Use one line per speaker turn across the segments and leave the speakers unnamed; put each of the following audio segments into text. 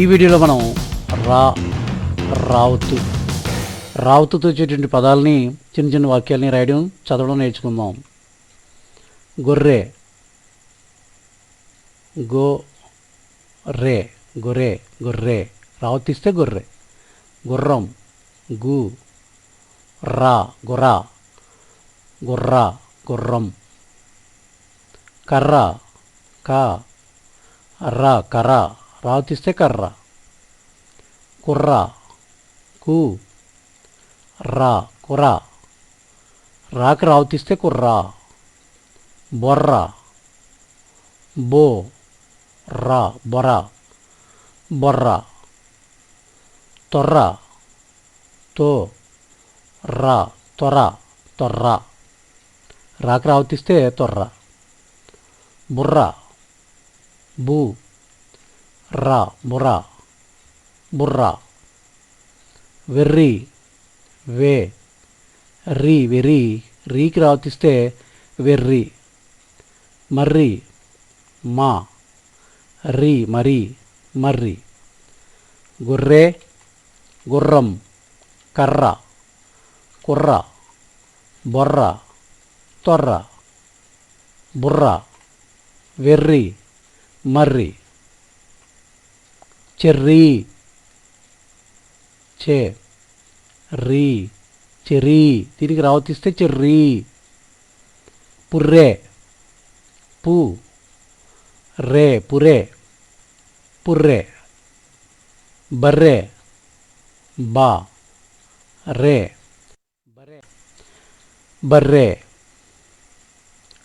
ఈ వీడియోలో మనం రా రావుతు రావుతుతో వచ్చేటువంటి పదాలని చిన్న చిన్న వాక్యాలని రాయడం చదవడం నేర్చుకుందాం. గొర్రె గో రే గొర్రె గొర్రె రావుతిస్తే గొర్రె. గుర్రం గు రా గుర్ర గుర్ర గుర్రం. కర్ర క ర కర్ర రావుతిస్తే కర్ర కుర్ర కు రా కుర్ర రాకి రావుతిస్తే కుర్ర బొర్ర బో రా బొర బొర్ర తొర్ర తో రా తొర తొర్ర రాకి రావుతిస్తే తొర్ర బుర్ర బు రా బుర్ర బుర్రా వెర్రి వే. రీ వెర్రి. రీకి రావతిస్తే వెర్రి. మర్రి మా. రీ మరి మర్రి. గుర్రే గుర్రం కర్ర కుర్ర బొర్ర తొర్ర. బుర్ర వెర్రి మర్రి. చెర్రీ చే రీ చెర్రీ దీనికి రావతిస్తే చెర్రీ పుర్రే పు రే పురే పుర్రే బర్రే బా రే బర్రే బర్రే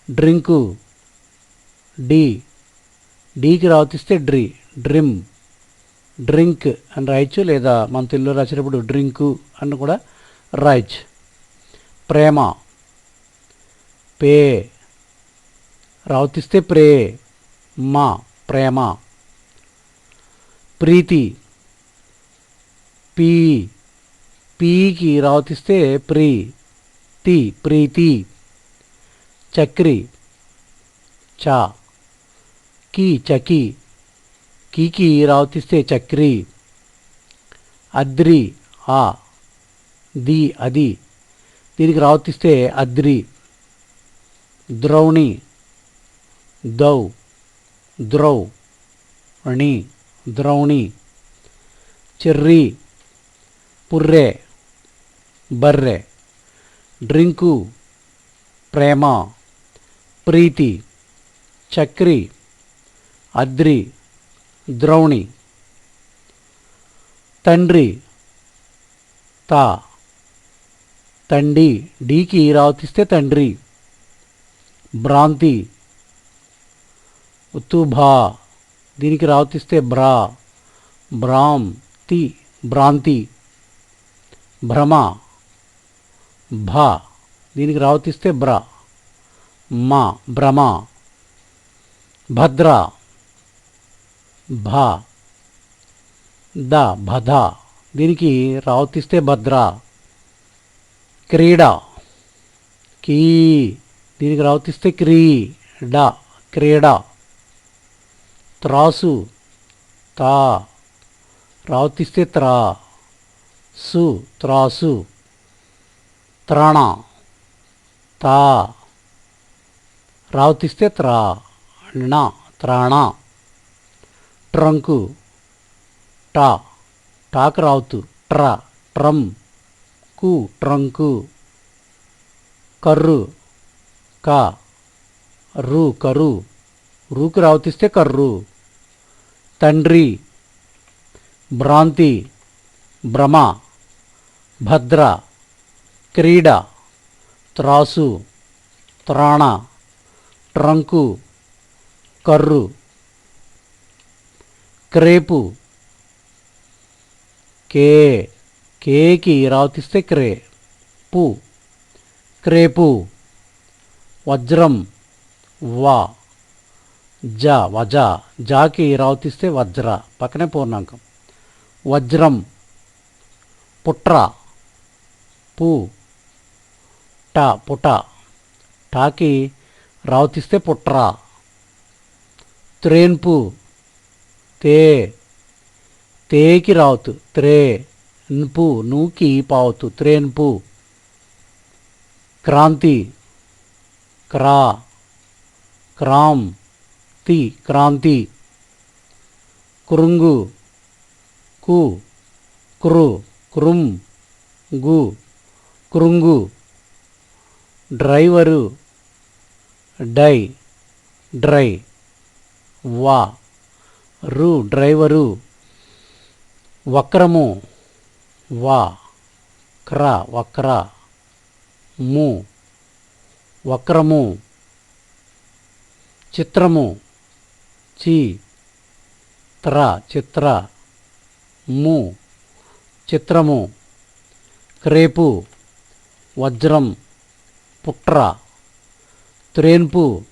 డ్రింకు డి డీకి రావతిస్తే డ్రీ డ్రిమ్ డ్రింక్ అని రాయొచ్చు లేదా మన తెలుగులో రాసేటప్పుడు డ్రింకు అని కూడా రాయొచ్చు. ప్రేమ. పే. రావతిస్తే ప్రే. మా. ప్రేమ. ప్రీతి. పీ. పీకి రావతిస్తే ప్రీ. తి. ప్రీతి. చక్రి. చా. కీ. చకి. కీకి రావతిస్తే చక్రి అద్రి ఆ ది అది దీనికి రావతిస్తే అద్రి ద్రౌణి దౌ ద్రౌ ణి ద్రౌణి చెర్రీ పుర్రె బర్రె డ్రింకు ప్రేమ ప్రీతి చక్రి అద్రి ద్రౌణి. తండ్రి తా. తండి డీకి రావతిస్తే తండ్రి. భ్రాంతి ఉత్తుభా దీనికి రావతిస్తే బ్రా భ్రామ్ తి భ్రాంతి. భ్రమ భా. దీనికి రావతిస్తే బ్ర మా భ్రమ. భద్ర. భా ద భద దీనికి రావతిస్తే భద్ర క్రీడ కీ దీనికి రావతిస్తే క్రీ డ క్రీడ త్రాసు తా రావతిస్తే త్రా సు త్రాసు త్రాణ తా రావతిస్తే త్రా ణ త్రాణ. ట్రంకు టా. టాకు రావుతు ట్ర. ట్రం. కు. ట్రంకు. కర్రు. కా. రు. కరు. రూకు రావుతిస్తే కర్రు. తండ్రి. భ్రాంతి. భ్రమ. భద్ర. క్రీడ. త్రాసు. త్రాణ. ట్రంకు. కర్రు. క్రేపు. కే కేకి రావతిస్తే క్రే పు. క్రేపు. వజ్రం వా. జ వజ. జాకి రావతిస్తే వజ్ర పక్కనే పూర్ణాంకం. వజ్రం పుట్ర పు. ట పుట. టాకి రావతిస్తే పుట్ర. త్రేన్పు తే. తేకి రావుతు త్రే. న్పు నూకి పావుతు త్రేన్పు క్రాంతి క్రా. క్రామ్ తి క్రాంతి. కురుంగు కు. కురు కురుం గు. కురుంగు. Driver die. డ్రై వా. రు డ్రైవరు. వక్రము వా. క్ర వక్ర. ము వక్రము. చిత్రము చి. త్ర చిత్ర. ము చిత్రము. క్రేపు వజ్రం. పుట్ర. త్రేన్పు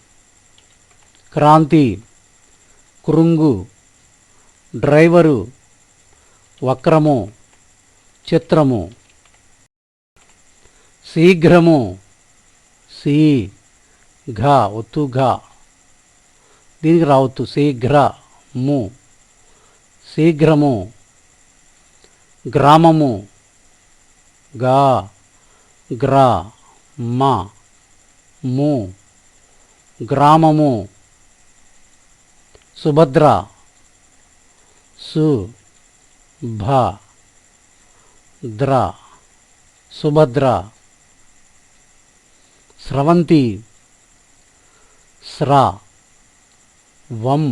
క్రాంతి. కురుంగు. డ్రైవరు వక్రము చిత్రము శీఘ్రము సీ ఘ ఒత్తు ఘ. దీనికి రావద్దు శీఘ్రము శీఘ్రము గ్రామము గా గ్ర మ ము. గ్రామము సుభద్ర. సు భ ద్ర సుభద్ర స్రవంతి స్ర వం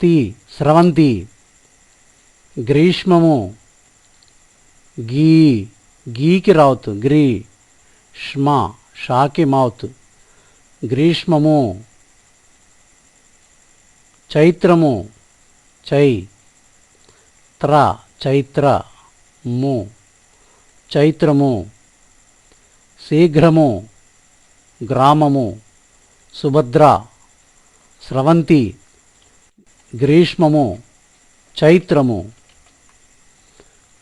తి స్రవంతి గ్రీష్మము గీ గీకి రావుతు గ్రీ ష్మ షాకి మావుతు గ్రీష్మము చైత్రము చై త్ర చైత్ర ము చైత్రము శీఘ్రము గ్రామము సుభద్ర స్రవంతి గ్రీష్మము చైత్రము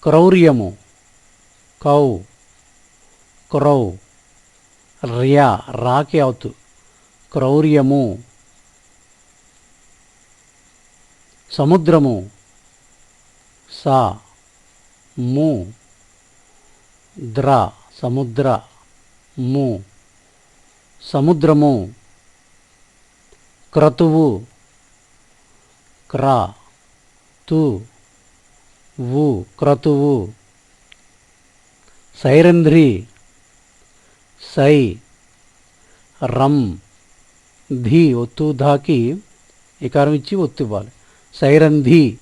క్రౌర్యము కౌ క్రౌ ర్యా రాకి అవుతు క్రౌర్యము సముద్రము. సా ము ద్ర సముద్ర ము సముద్రము. క్రతువు క్ర తు వు క్రతువు. సైరంధ్రి సై రం ధి ఒత్తు ధాకి ఇకారం ఇచ్చి ఒత్తు ఇవ్వాలి సైరంధి.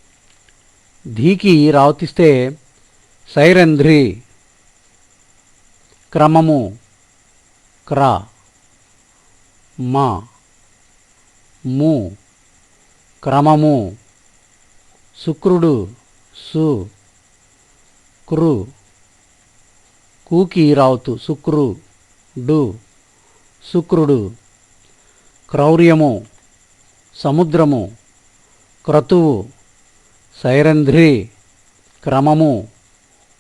ధీకి రావతిస్తే సైరంధ్రి. క్రమము క్ర. మ. ము. క్రమము శుక్రుడు సు. కృ. కూకి రావుతు శుక్రు డు. శుక్రుడు. క్రౌర్యము సముద్రము. క్రతువు సైరంధ్రి క్రమము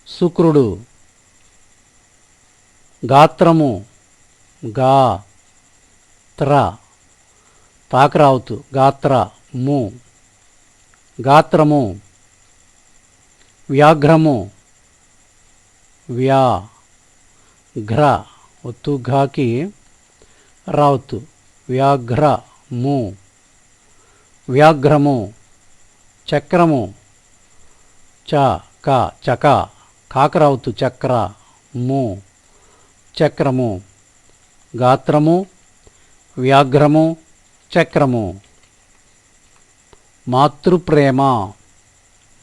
శుక్రుడు గాత్రము గా త్ర తాకరావుతు గాత్ర ము గాత్రము వ్యాఘ్రము వ్యా ఘ్ర ఒత్తు ఘాకి రావుతు వ్యాఘ్ర ము. వ్యాఘ్రము చక్రము చ క చక కాకరావుతు చక్ర ము చక్రము గాత్రము వ్యాఘ్రము చక్రము. మాతృప్రేమ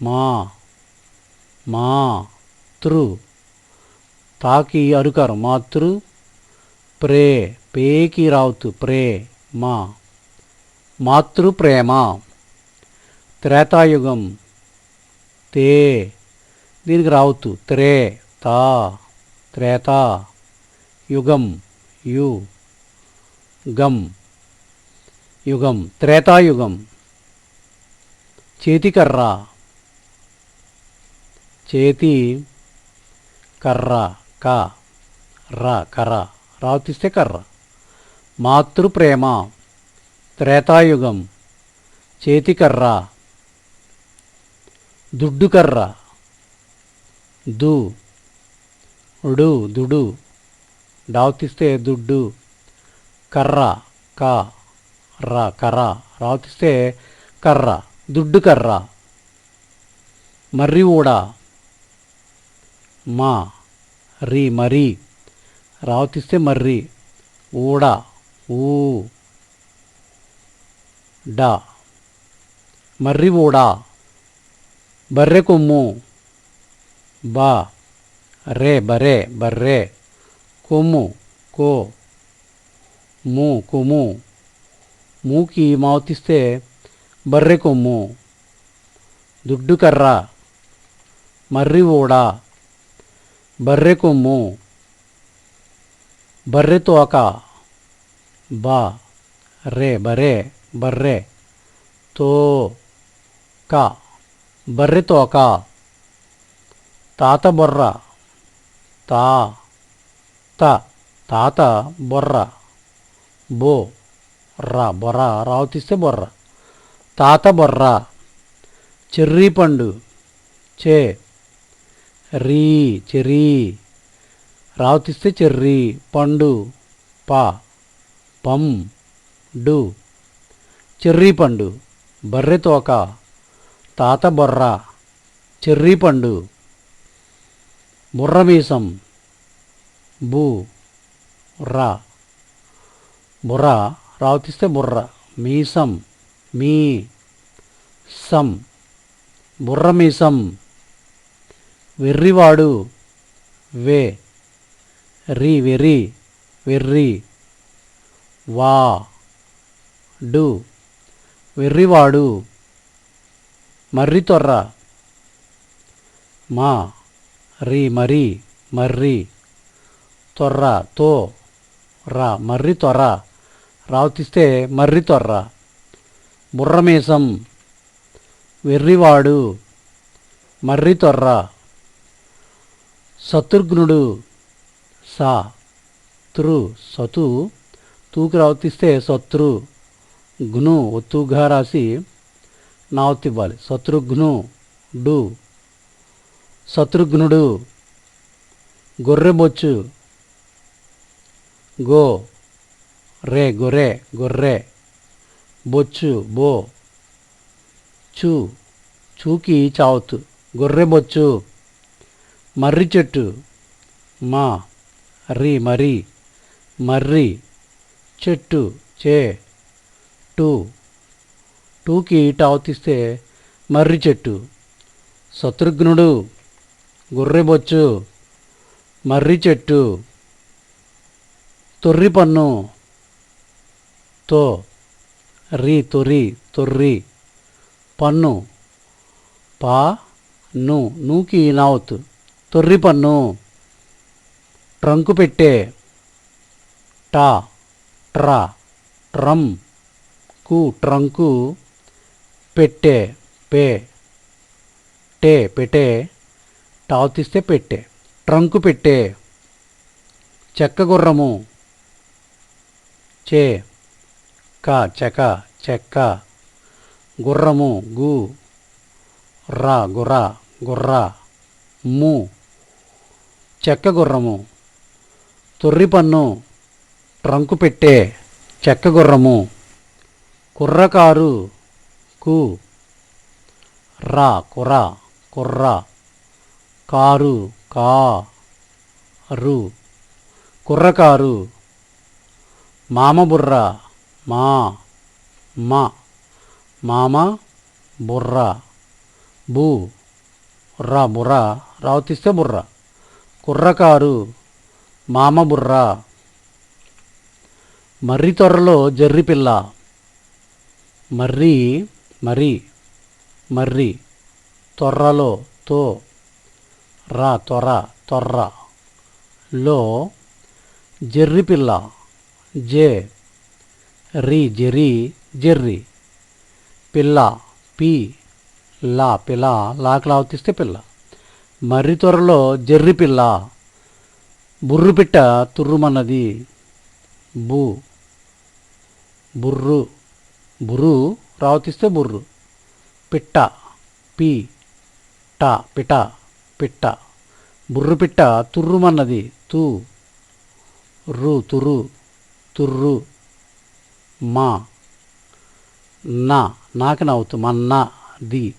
మా మా తృ. తాకి అరుకారు మాతృ ప్రే పేకి రావుతు ప్రే మా. మాతృప్రేమ. త్రేతాయుగం. తే. దీనికి రావుతు త్రే తా. త్రేత. యుగం. యు. గం. యుగం. త్రేతాయుగం. చేతికర్ర. చేతి కర్ర. క. ర. కర్ర. రావుతిస్తే కర్ర. మాతృప్రేమ. త్రేతాయుగం. చేతికర్ర. దుడ్డు కర్ర దు. ఉడు దుడు. రావుతిస్తే తీస్తే దుడ్డు. కర్ర క. ర కర్ర రావుతిస్తే కర్ర. దుడ్డు కర్ర మర్రి ఊడ. మా. రి మరి రావుతిస్తే మర్రి. ఊడ. ఊ. డా మర్రి ఊడ బర్రె కొమ్ము బా రే బరే బర్రె కొమ్ము కో ము కొమ్ము మూకి మావుతిస్తే బర్రె కొమ్ము దుడ్డు కర్ర మర్రి ఊడ బర్రె కొమ్ము బర్రె తోక బా రే బరే బర్రె. తో క బర్రె తోక. తాత బొర్ర. తా. త. తాత బొర్ర. బో. రా. బొర్ర. రావు తీస్తే బొర్ర. తాత బొర్ర. చెర్రీ పండు. చే. రీ. చెర్రీ. రావు తీస్తే చెర్రీ. పండు. పా. పం. డు. చెర్రీ పండు బర్రె తోక తాత బొర్ర చెర్రీ పండు బుర్రమీసం బూ రా బుర్ర రావుతిస్తే బుర్ర మీసం మీ సం బుర్రమీసం వెర్రివాడు వే రి వెర్రి వెర్రి వా డు వెర్రివాడు మర్రి తొర్ర మా రి మరి మర్రి. తొర్ర తో రా మర్రి తొర్ర రావుతిస్తే మర్రి తొర్ర బుర్రమీసం వెర్రివాడు మర్రి తొర్ర శత్రుఘ్నుడు సా తృ సతు. తూకి రావుతిస్తే శత్రు గ్ను ఒత్తుగా రాసి నావతివ్వాలి శత్రుఘ్ను డు. Shatrughnudu గొర్రెబొచ్చు go. రే గొర్రె గొర్రె బొచ్చు బో. చూ. చూకి చావుతు గొర్రె బొచ్చు. మర్రి చెట్టు. మా. రి మరి మర్రి చెట్టు. చే. టూ టూకి టావుతిస్తే మర్రి చెట్టు. శత్రుఘ్నుడు గుర్రెబొచ్చు మర్రి చెట్టు. తొర్రి పన్ను తో రి తొరి తొర్రి. పన్ను పా ను నూకి నావత్. తొర్రి పన్ను ట్రంకు పెట్టే టా ట్రా ట్రం. కు ట్రంకు పెట్టే పే టే పెట్టే టావ్ తీస్తే పెట్టే ట్రంకు పెట్టే చెక్క గుర్రము చే క చెక చెక్క గుర్రము గు రా గుర్ర గుర్ర ము చెక్క గుర్రము తొర్రి పన్ను ట్రంకు పెట్టే చెక్క గుర్రము కుర్రకారు కు రా కుర కుర్ర. కారు కా రు. కుర్రకారు మామ బుర్ర మా మా. మామ బుర్ర. బు రా బుర్ర. రావతిస్తే బుర్ర. కుర్రకారు మామ బుర్ర. మర్రి తొర్రలో జర్రిపిల్ల మర్రి మరి మర్రి తొర్రలో తో రా తొర తొర్ర లో జెర్రి పిల్ల జే రి జెరి జెర్రి పిల్ల పి లా పిల్ల లాకి లావతిస్తే పిల్ల. మర్రి త్వరలో జెర్రి పిల్ల బుర్రు పిట్ట తుర్రుమన్నది బు బుర్రు. బుర్రు రావుతిస్తే బుర్రు. పిట్ట పి ట పిట పిట్ట. బుర్రు పిట్ట తుర్రుమన్నది తూ. రు తురు తుర్రు మా. నా నాకు నవ్వుతు మన్న ది.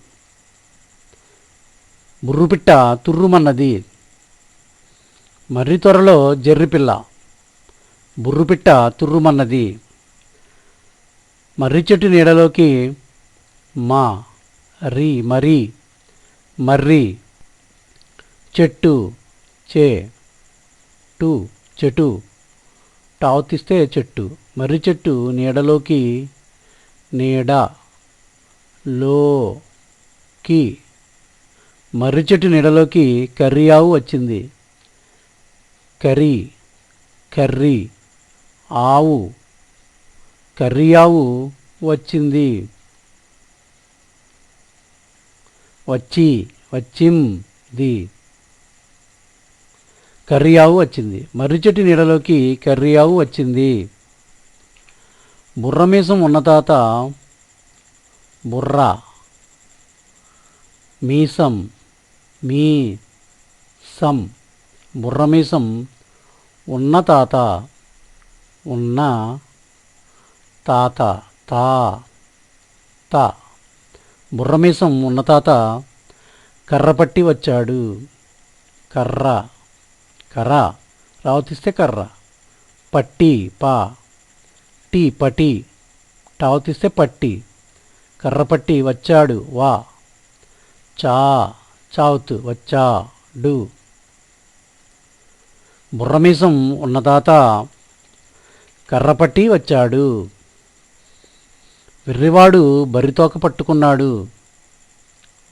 బుర్రుపిట్ట తుర్రుమన్నది. మర్రి త్వరలో జర్రిపిల్ల బుర్రుపిట్ట తుర్రుమన్నది. మర్రి చెట్టు నీడలోకి మా రి మరి మర్రి చెట్టు చే టు చెట్టు టావుతిస్తే చెట్టు. మర్రి చెట్టు నీడలోకి నీడ లో కి మర్రి చెట్టు నీడలోకి కర్రీ ఆవు వచ్చింది. కర్రీ కర్రీ ఆవు కర్రియావు వచ్చింది. వచ్చి వచ్చింది. కర్రియావు వచ్చింది. మర్రిచెట్టు నీడలోకి కర్రియావు వచ్చింది. బుర్రమీసం ఉన్న తాత బుర్ర. మీసం మీ సం బుర్రమీసం ఉన్న తాత ఉన్న తాత తా తా. బుర్రమీసం ఉన్న తాత కర్రపట్టి వచ్చాడు. కర్ర కర్ర. రావతిస్తే కర్ర. పట్టి పా. టీ పటి. టావతిస్తే పట్టి. కర్రపట్టి వచ్చాడు వా. చా చావుతు వచ్చాడు. బుర్రమీసం ఉన్న తాత కర్రపట్టి వచ్చాడు. వెర్రివాడు బరితోక పట్టుకున్నాడు.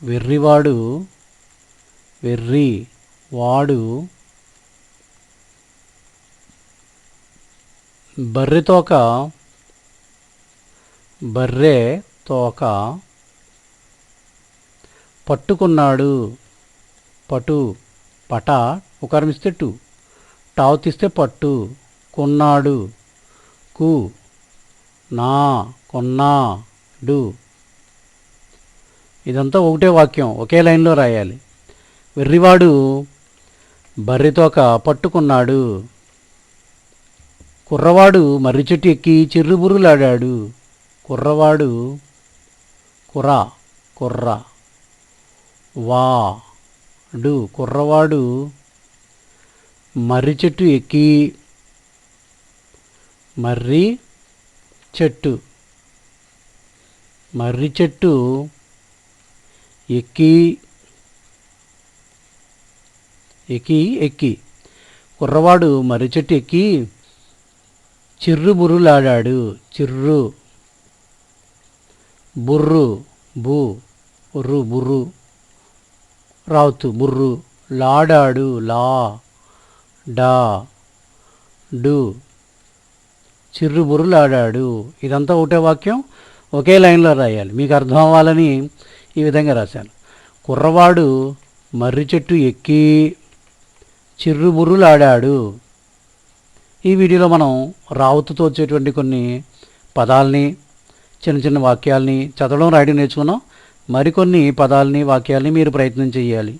వెర్రివాడు వెర్రి వాడు బర్రెతోక బర్రె తోక పట్టుకున్నాడు. పటు పట ఉకారమిస్తే టు. టావు తీస్తే పట్టు కొన్నాడు. కు నా కొన్నాడు. ఇదంతా ఒకటే వాక్యం ఒకే లైన్లో రాయాలి. వెర్రివాడు బర్రెతోక పట్టుకున్నాడు. కుర్రవాడు మర్రి చెట్టు ఎక్కి చిర్రుబుర్రులాడాడు. కుర్రవాడు కుర్ర కుర్ర. వాడు కుర్రవాడు మర్రి చెట్టు ఎక్కి మర్రి చెట్టు. మర్రి చెట్టు ఎక్కి ఎక్కి ఎక్కి. కుర్రవాడు మర్రి చెట్టు ఎక్కి చిర్రు బుర్రులాడాడు. చిర్రు బుర్రు బు బుర్రు బుర్రు. రావుతు బుర్రు లాడాడు. లా డా డు. చిర్రు బుర్రులాడాడు. ఇదంతా ఒకటే వాక్యం. ఒకే లైన్లో రాయాలి. మీకు అర్థం అవ్వాలని ఈ విధంగా రాశాను. కుర్రవాడు మర్రి చెట్టు ఎక్కి చిర్రుబుర్రులాడాడు ఈ వీడియోలో మనం రావుతుతో వచ్చేటువంటి కొన్ని పదాలని చిన్న చిన్న వాక్యాల్ని చదవడం రాయడం నేర్చుకున్నాం. మరికొన్ని పదాలని వాక్యాల్ని మీరు ప్రయత్నం చేయాలి.